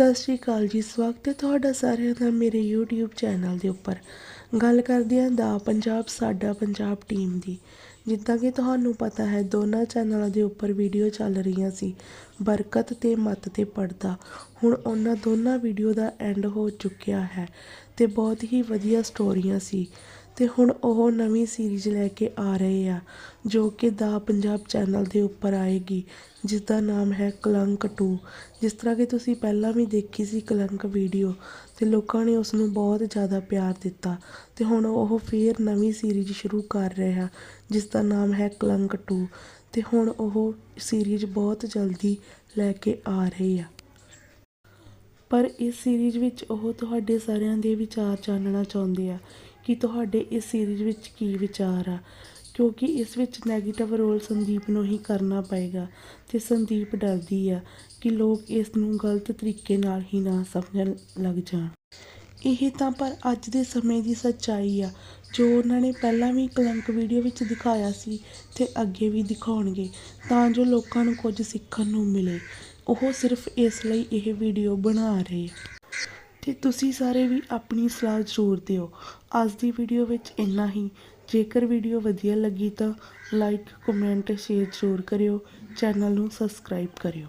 ਸਤਿ ਸ਼੍ਰੀ ਅਕਾਲ ਜੀ, ਸਵਾਗਤ ਹੈ ਤੁਹਾਡਾ ਸਾਰਿਆਂ ਦਾ ਮੇਰੇ YouTube ਚੈਨਲ ਦੇ ਉੱਪਰ। ਗੱਲ ਕਰਦੇ ਹਾਂ ਦਾ ਪੰਜਾਬ, ਸਾਡਾ ਪੰਜਾਬ ਟੀਮ ਦੀ। ਜਿੱਦਾਂ ਕਿ ਤੁਹਾਨੂੰ ਪਤਾ ਹੈ, ਦੋਨਾਂ ਚੈਨਲਾਂ ਦੇ ਉੱਪਰ ਵੀਡੀਓ ਚੱਲ ਰਹੀਆਂ ਸੀ, ਬਰਕਤ ਤੇ ਮਤ ਤੇ ਪੜਦਾ ਹੁਣ ਉਹਨਾਂ ਦੋਨਾਂ ਵੀਡੀਓ ਦਾ ਐਂਡ ਹੋ ਚੁੱਕਿਆ ਹੈ ਤੇ ਬਹੁਤ ਹੀ ਵਧੀਆ ਸਟੋਰੀਆਂ ਸੀ। ਅਤੇ ਹੁਣ ਉਹ ਨਵੀਂ ਸੀਰੀਜ਼ ਲੈ ਕੇ ਆ ਰਹੇ ਆ, ਜੋ ਕਿ ਦਾ ਪੰਜਾਬ ਚੈਨਲ ਦੇ ਉੱਪਰ ਆਏਗੀ ਜਿਸ ਦਾ ਨਾਮ ਹੈ ਕਲੰਕ ਟੂ ਜਿਸ ਤਰ੍ਹਾਂ ਕਿ ਤੁਸੀਂ ਪਹਿਲਾਂ ਵੀ ਦੇਖੀ ਸੀ ਕਲੰਕ ਵੀਡੀਓ ਅਤੇ ਲੋਕਾਂ ਨੇ ਉਸ ਨੂੰ ਬਹੁਤ ਜ਼ਿਆਦਾ ਪਿਆਰ ਦਿੱਤਾ। ਅਤੇ ਹੁਣ ਉਹ ਫਿਰ ਨਵੀਂ ਸੀਰੀਜ਼ ਸ਼ੁਰੂ ਕਰ ਰਿਹਾ ਜਿਸ ਦਾ ਨਾਮ ਹੈ ਕਲੰਕ ਟੂ ਅਤੇ ਹੁਣ ਉਹ ਸੀਰੀਜ਼ ਬਹੁਤ ਜਲਦੀ ਲੈ ਕੇ ਆ ਰਹੇ ਆ। ਪਰ ਇਸ ਸੀਰੀਜ਼ ਵਿੱਚ ਉਹ ਤੁਹਾਡੇ ਸਾਰਿਆਂ ਦੇ ਵਿਚਾਰ ਜਾਣਨਾ ਚਾਹੁੰਦੇ ਆ। ਕਿ ਤੁਹਾਡੇ ਇਸ ਸੀਰੀਜ਼ ਵਿੱਚ ਕੀ ਵਿਚਾਰ ਆ? ਕਿਉਂਕਿ ਇਸ ਵਿੱਚ ਨੈਗੇਟਿਵ ਰੋਲ ਸੰਦੀਪ ਨੂੰ ਹੀ ਕਰਨਾ ਪਏਗਾ ਤੇ ਸੰਦੀਪ ਡਰਦੀ ਆ ਕਿ ਲੋਕ ਇਸ ਨੂੰ ਗਲਤ ਤਰੀਕੇ ਨਾਲ ਹੀ ਨਾ ਸਮਝਣ ਲੱਗ ਜਾਣ। ਇਹ ਤਾਂ ਪਰ ਅੱਜ ਦੇ ਸਮੇਂ ਦੀ ਸੱਚਾਈ ਆ। ਜੋ ਉਹਨਾਂ ਨੇ ਪਹਿਲਾਂ ਵੀ ਕਲੰਕ ਵੀਡੀਓ ਵਿੱਚ ਦਿਖਾਇਆ ਸੀ ਤੇ ਅੱਗੇ ਵੀ ਦਿਖਾਉਣਗੇ, ਤਾਂ ਜੋ ਲੋਕਾਂ ਨੂੰ ਕੁਝ ਸਿੱਖਣ ਨੂੰ ਮਿਲੇ। ਉਹ ਸਿਰਫ ਇਸ ਲਈ ਇਹ ਵੀਡੀਓ ਬਣਾ ਰਹੇ ਤੇ ਤੁਸੀਂ ਸਾਰੇ ਵੀ ਆਪਣੀ ਸਲਾਹ ਜ਼ਰੂਰ ਦਿਓ। ਅੱਜ ਦੀ ਵੀਡੀਓ ਵਿੱਚ ਇੰਨਾ ਹੀ। ਜੇਕਰ ਵੀਡੀਓ ਵਧੀਆ ਲੱਗੀ ਤਾਂ ਲਾਈਕ ਕਮੈਂਟ ਸ਼ੇਅਰ ਜ਼ਰੂਰ ਕਰਿਓ। ਚੈਨਲ ਨੂੰ ਸਬਸਕ੍ਰਾਈਬ ਕਰਿਓ।